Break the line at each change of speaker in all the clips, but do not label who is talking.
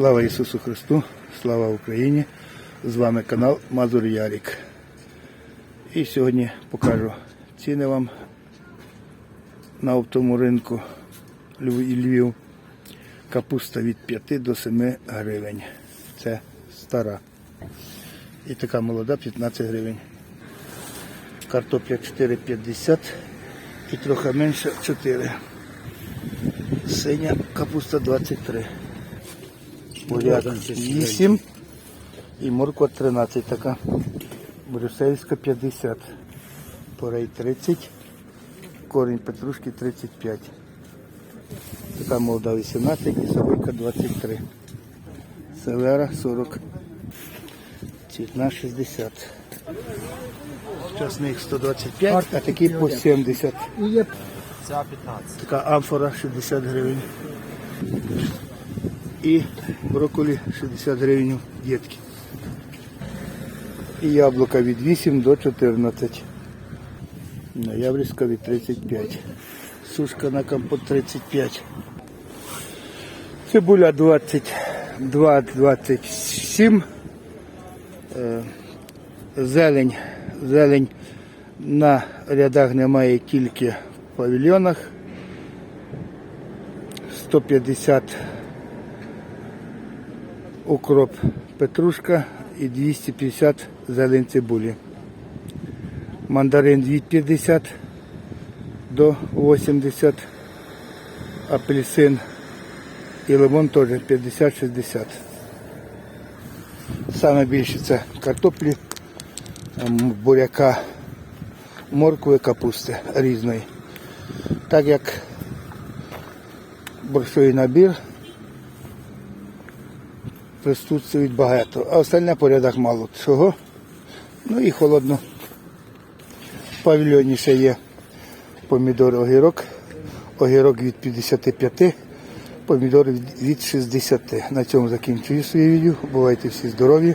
Слава Ісусу Христу, слава Україні! З вами канал Мазур Ярік. І сьогодні покажу ціни вам на оптовому ринку Львів-. Капуста від 5 до 7 гривень. Це стара. І така молода 15 гривень. Картопля 4,50 і трохи менше 4. Синя капуста 23. Буряк 8 і морква 13 така. Брюссельська 50. Порей 30. Корінь петрушки 35. Така молода 18 і савойка 23. Селера 40. Цвітна 60. Часник 125, а такі по 70.
Ця 15.
Така амфора 60 гривень. І брокколі 60 гривень дітки. І яблука від 8 до 14. Ноябрьська від 35. Сушка на компот 35. Цибуля 22, 27. Е, Зелень. Зелень на рядах немає тільки в павільйонах. 150 укроп петрушка і 250 зелень цибулі. Мандарин від 50 до 80, апельсин і лимон теж 50-60. Саме більше це картоплі, буряка, моркви, капусти різної. Так як борщовий набір присутствують багато, а остальне порядок мало чого. Ну і холодно. В павільйоні ще є помідор огірок. Огірок від 55, помідор від 60. На цьому закінчую своє відео. Бувайте всі здорові.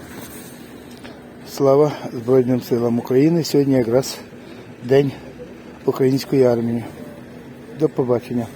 Слава Збройним силам України. Сьогодні якраз День української армії. До побачення.